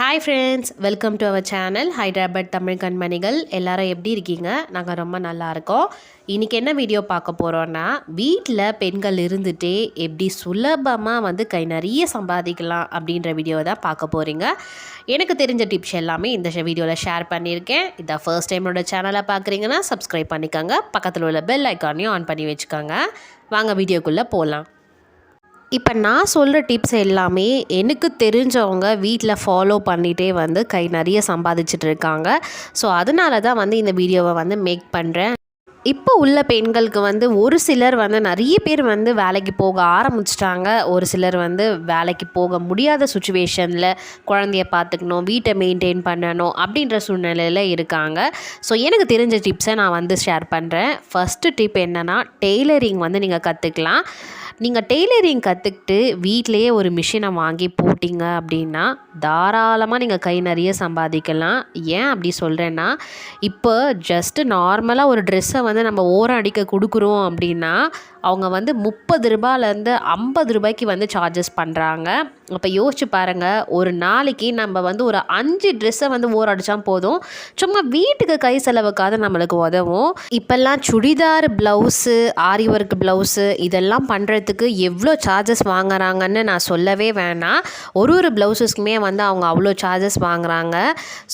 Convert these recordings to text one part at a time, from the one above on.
Hi friends welcome to our channel Hyderabad Tamil கண்மணிகள் எல்லாரும் எப்படி இருக்கீங்க? நாங்கள் ரொம்ப நல்லா இருக்கோம். இன்றைக்கி என்ன வீடியோ பார்க்க போகிறோன்னா வீட்டில் பெண்கள் இருந்துகிட்டே எப்படி சுலபமாக வந்து கை நிறைய சம்பாதிக்கலாம் அப்படின்ற வீடியோ தான் பார்க்க போகிறீங்க எனக்கு தெரிஞ்ச டிப்ஸ் எல்லாமே இந்த வீடியோவில் ஷேர் பண்ணியிருக்கேன். இந்த ஃபர்ஸ்ட் டைம் சேனலை பார்க்குறீங்கன்னா சப்ஸ்கிரைப் பண்ணிக்கோங்க. பக்கத்தில் உள்ள பெல் ஐக்கானையும் ஆன் பண்ணி வச்சுக்கோங்க. வாங்க வீடியோக்குள்ளே போகலாம் இப்போ நான் சொல்கிற டிப்ஸ் எல்லாமே எனக்கு தெரிஞ்சவங்க வீட்டில் ஃபாலோ பண்ணிகிட்டே வந்து கை நிறைய சம்பாதிச்சுட்டு இருக்காங்க. ஸோ அதனால தான் வந்து இந்த வீடியோவை வந்து மேக் பண்ணுறேன் இப்போ உள்ள பெண்களுக்கு வந்து ஒரு சிலர் வந்து நிறைய பேர் வந்து வேலைக்கு போக ஆரம்பிச்சிட்டாங்க. ஒரு சிலர் வந்து வேலைக்கு போக முடியாத சுச்சுவேஷனில் குழந்தைய பார்த்துக்கணும் வீட்டை மெயின்டைன் பண்ணணும் அப்படின்ற சூழ்நிலையில் இருக்காங்க. ஸோ எனக்கு தெரிஞ்ச டிப்ஸை நான் வந்து ஷேர் பண்ணுறேன் ஃபஸ்ட்டு டிப் என்னென்னா டெய்லரிங் வந்து நீங்கள் கற்றுக்கலாம் நீங்கள் டெய்லரிங் கற்றுக்கிட்டு வீட்டிலையே ஒரு மிஷினை வாங்கி போட்டிங்க அப்படின்னா தாராளமாக நீங்கள் கை நிறைய சம்பாதிக்கலாம். ஏன் அப்படி சொல்கிறேன்னா இப்போ ஜஸ்ட்டு நார்மலாக ஒரு ட்ரெஸ்ஸை வந்து நம்ம ஓரம் அடிக்க கொடுக்குறோம் அப்படின்னா அவங்க வந்து முப்பது ரூபாயிலேருந்து ஐம்பது ரூபாய்க்கு வந்து சார்ஜஸ் பண்ணுறாங்க அப்போ யோசிச்சு பாருங்கள் ஒரு நாளைக்கு நம்ம வந்து ஒரு அஞ்சு ட்ரெஸ்ஸை வந்து ஓரம் போதும். சும்மா வீட்டுக்கு கை செலவுக்காக நம்மளுக்கு உதவும். இப்போல்லாம் churidar blouse aari work blouse இதெல்லாம் பண்ணுறதுக்கு எவ்வளோ சார்ஜஸ் வாங்குறாங்கன்னு நான் சொல்லவே வேணாம். ஒரு ஒரு ப்ளவுஸஸ்க்குமே வந்து அவங்க அவ்வளோ சார்ஜஸ் வாங்குறாங்க.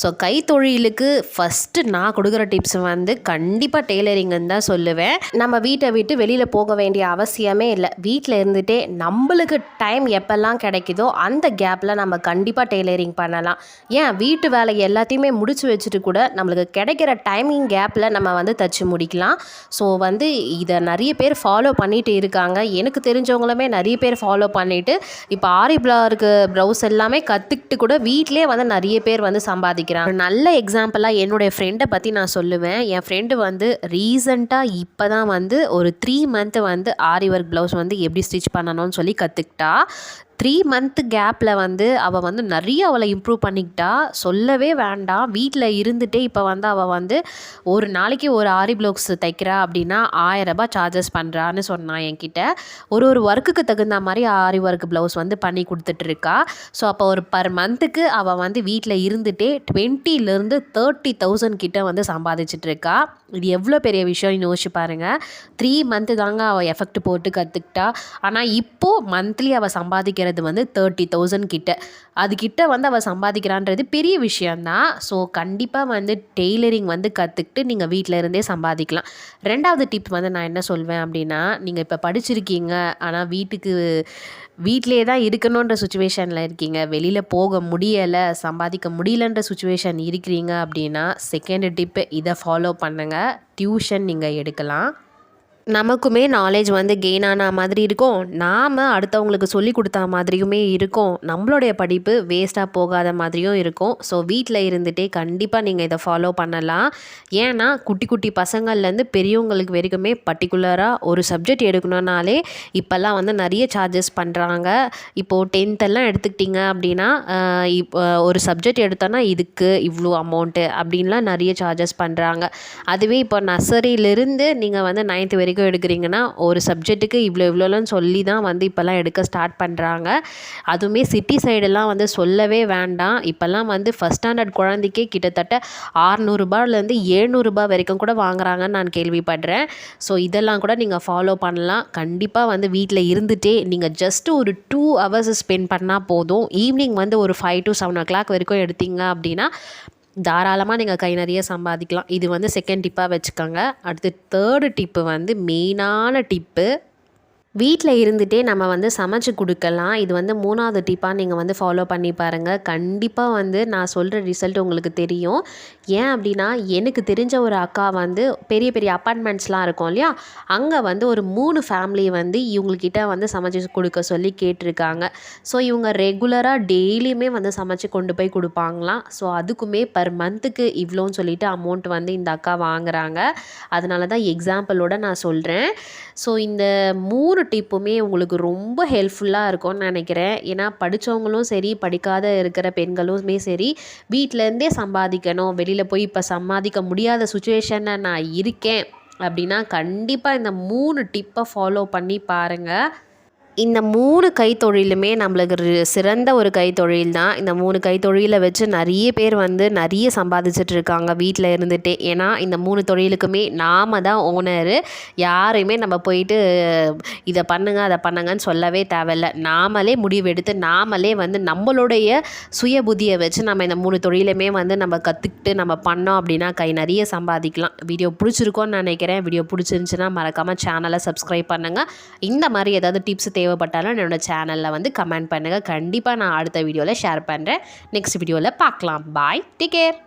ஸோ கைத்தொழிலுக்கு ஃபஸ்ட்டு நான் கொடுக்குற டிப்ஸ் வந்து கண்டிப்பாக டெய்லரிங்குன்னு தான் சொல்லுவேன். நம்ம வீட்டை விட்டு வெளியில் போக வேண்டிய அவசியமே இல்லை. வீட்டில் இருந்துகிட்டே நம்மளுக்கு டைம் எப்போல்லாம் கிடைக்குதோ அந்த கேப்பில் நம்ம கண்டிப்பாக டெய்லரிங் பண்ணலாம். ஏன்? வீட்டு வேலை எல்லாத்தையுமே முடிச்சு வச்சுட்டு கூட நம்மளுக்கு கிடைக்கிற டைமிங் கேப்பில் நம்ம வந்து தச்சு முடிக்கலாம். ஸோ வந்து இதை நிறைய பேர் ஃபாலோ பண்ணிட்டு இருக்காங்க. எனக்கு தெரிஞ்சவங்களுமே நிறைய பேர் ஃபாலோ பண்ணிவிட்டு இப்போ ஆரி பிளாருக்கு ப்ரௌஸ் எல்லாமே கற்றுக்கிட்டு கூட வீட்டிலே வந்து நிறைய பேர் வந்து சம்பாதிக்கிறாங்க. நல்ல எக்ஸாம்பிளாக என்னுடைய ஃப்ரெண்டை பற்றி நான் சொல்லுவேன். என் ஃப்ரெண்டு வந்து ரீசண்டாக இப்போ தான் வந்து ஒரு த்ரீ மந்த்து வந்து ஆரி ஒர்க் ப்ளவுஸ் வந்து எப்படி ஸ்டிச் பண்ணணும்னு சொல்லி கற்றுக்கிட்டா த்ரீ மந்த்து கேப்பில் வந்து அவள் வந்து நிறைய அவளை இம்ப்ரூவ் பண்ணிக்கிட்டா. சொல்லவே வேண்டாம். வீட்டில் இருந்துகிட்டே இப்போ வந்து அவள் வந்து ஒரு நாளைக்கு ஒரு ஆரி ப்ளவுஸ் தைக்கிறா அப்படின்னா ஆயிரரூபா சார்ஜஸ் பண்ணுறான்னு சொன்னான் என்கிட்ட. ஒரு ஒரு ஒர்க்குக்கு தகுந்த மாதிரி ஆரி ஒர்க் ப்ளவுஸ் வந்து பண்ணி கொடுத்துட்ருக்கா. ஸோ அப்போ ஒரு பர் மந்த்துக்கு அவள் வந்து வீட்டில் இருந்துகிட்டே டுவெண்ட்டிலேருந்து தேர்ட்டி தௌசண்ட் கிட்ட வந்து சம்பாதிச்சிட்ருக்கா. இது எவ்வளோ பெரிய விஷயம்? யோசிச்சு பாருங்கள் த்ரீ மந்த்து தாங்க அவள் எஃபெக்ட் போட்டு கற்றுக்கிட்டா ஆனால் இப்போது மந்த்லி அவள் சம்பாதிக்கிற அப்படிங்கிறது வந்து தேர்ட்டி தௌசண்ட் கிட்ட. அதுக்கிட்ட வந்து அவள் சம்பாதிக்கிறான்றது பெரிய விஷயந்தான் ஸோ கண்டிப்பாக வந்து டெய்லரிங் வந்து கற்றுக்கிட்டு நீங்கள் வீட்டில் இருந்தே சம்பாதிக்கலாம். ரெண்டாவது டிப் வந்து நான் என்ன சொல்வேன் அப்படின்னா நீங்கள் இப்போ படிச்சிருக்கீங்க ஆனால் வீட்டுக்கு வீட்டிலே தான் இருக்கணுன்ற சுச்சுவேஷனில் இருக்கீங்க. வெளியில் போக முடியலை சம்பாதிக்க முடியலன்ற சுச்சுவேஷன் இருக்கிறீங்க அப்படின்னா செகண்ட் டிப்பு இதை ஃபாலோ பண்ணுங்கள் டியூஷன் நீங்கள் எடுக்கலாம். நமக்குமே நாலேஜ் வந்து கெயின் ஆன மாதிரி இருக்கும். நாம் அடுத்தவங்களுக்கு சொல்லி கொடுத்தா மாதிரியுமே இருக்கும். நம்மளுடைய படிப்பு வேஸ்ட்டாக போகாத மாதிரியும் இருக்கும். ஸோ வீட்டில் இருந்துகிட்டே கண்டிப்பாக நீங்கள் இதை ஃபாலோ பண்ணலாம். ஏன்னா குட்டி குட்டி பசங்கள்லேருந்து பெரியவங்களுக்கு வரைக்குமே பர்டிகுலராக ஒரு சப்ஜெக்ட் எடுக்கணுன்னாலே இப்போல்லாம் வந்து நிறைய சார்ஜஸ் பண்ணுறாங்க இப்போது டென்த்தெல்லாம் எடுத்துக்கிட்டிங்க அப்படின்னா இப்போ ஒரு சப்ஜெக்ட் எடுத்தோன்னா இதுக்கு இவ்வளோ அமௌண்ட்டு அப்படின்லாம் நிறைய சார்ஜஸ் பண்ணுறாங்க அதுவே இப்போ நர்சரியிலிருந்து நீங்கள் வந்து நைன்த்து வரைக்கும் வரைக்கும் எடுக்கிறீங்கன்னா ஒரு சப்ஜெக்ட்டுக்கு இவ்வளோ இவ்வளோலாம் சொல்லி தான் வந்து இப்போல்லாம் எடுக்க ஸ்டார்ட் பண்ணுறாங்க அதுவுமே சிட்டி சைடெல்லாம் வந்து சொல்லவே வேண்டாம். இப்போல்லாம் வந்து ஃபஸ்ட் ஸ்டாண்டர்ட் குழந்தைக்கே கிட்டத்தட்ட ஆறுநூறுபாலேருந்து ஏழ்நூறுபா வரைக்கும் கூட வாங்குறாங்கன்னு நான் கேள்விப்படுறேன். ஸோ இதெல்லாம் கூட நீங்கள் ஃபாலோ பண்ணலாம். கண்டிப்பாக வந்து வீட்டில் இருந்துகிட்டே நீங்கள் ஜஸ்ட்டு ஒரு டூ ஹவர்ஸ் ஸ்பெண்ட் பண்ணால் போதும். ஈவினிங் வந்து ஒரு five to seven o'clock வரைக்கும் எடுத்தீங்க அப்படின்னா தாராளமாக நீங்கள் கை நிறைய சம்பாதிக்கலாம். இது வந்து செகண்ட் டிப்பாக வச்சுக்கோங்க. அடுத்து தேர்டு டிப்பு வந்து மெயினான டிப்பு வீட்டில் இருந்துகிட்டே நம்ம வந்து சமைச்சு கொடுக்கலாம். இது வந்து மூணாவது டிப்பாக நீங்கள் வந்து ஃபாலோ பண்ணி பாருங்கள் கண்டிப்பாக வந்து நான் சொல்கிற ரிசல்ட் உங்களுக்கு தெரியும். ஏன் அப்படின்னா எனக்கு தெரிஞ்ச ஒரு அக்கா வந்து பெரிய பெரிய அப்பார்ட்மெண்ட்ஸ்லாம் இருக்கும் இல்லையா? அங்கே வந்து ஒரு மூணு ஃபேமிலி வந்து இவங்கக்கிட்ட வந்து சமைச்சு கொடுக்க சொல்லி கேட்டிருக்காங்க. ஸோ இவங்க ரெகுலராக டெய்லியுமே வந்து சமைச்சு கொண்டு போய் கொடுப்பாங்களாம். ஸோ அதுக்குமே பர் மந்த்துக்கு இவ்வளோன்னு சொல்லிட்டு அமௌண்ட் வந்து இந்த அக்கா வாங்குறாங்க. அதனால தான் எக்ஸாம்பிளோட நான் சொல்கிறேன் ஸோ இந்த மூணு டிப்புமே உங்களுக்கு ரொம்ப ஹெல்ப்ஃபுல்லாக இருக்கும்னு நினைக்கிறேன். ஏன்னா படித்தவங்களும் சரி படிக்காத இருக்கிற பெண்களுமே சரி வீட்டிலேருந்தே சம்பாதிக்கணும். வெளியில் போய் இப்போ சம்பாதிக்க முடியாத சுச்சுவேஷனில் நான் இருக்கேன் அப்படின்னா கண்டிப்பாக இந்த மூணு டிப்பை ஃபாலோ பண்ணி பாருங்கள் இந்த மூணு கைத்தொழிலுமே நம்மளுக்கு சிறந்த ஒரு கைத்தொழில் தான். இந்த மூணு கைத்தொழிலை வச்சு நிறைய பேர் வந்து நிறைய சம்பாதிச்சிட்டு இருக்காங்க வீட்டில் இருந்துகிட்டே ஏன்னா இந்த மூணு தொழிலுக்குமே நாம தான் ஓனரு யாரையுமே நம்ம போயிட்டு இதை பண்ணுங்க அதை பண்ணுங்கன்னு சொல்லவே தேவையில்ல. நாமளே முடிவெடுத்து நாமளே வந்து நம்மளுடைய சுய புத்தியை வச்சு நம்ம இந்த மூணு தொழிலுமே வந்து நம்ம கற்றுக்கிட்டு நம்ம பண்ணோம் அப்படின்னா கை நிறைய சம்பாதிக்கலாம். வீடியோ பிடிச்சிருக்கோன்னு நினைக்கிறேன். வீடியோ பிடிச்சிருந்துச்சுன்னா மறக்காமல் சேனலை சப்ஸ்கிரைப் பண்ணுங்கள் இந்த மாதிரி ஏதாவது டிப்ஸ் தேவை தேவைப்பட்டாலும் என்னோட சேனலில் வந்து கமெண்ட் பண்ணுங்கள் கண்டிப்பாக நான் அடுத்த வீடியோவில் ஷேர் பண்ணுறேன் நெக்ஸ்ட் வீடியோவில் பார்க்கலாம். Bye take care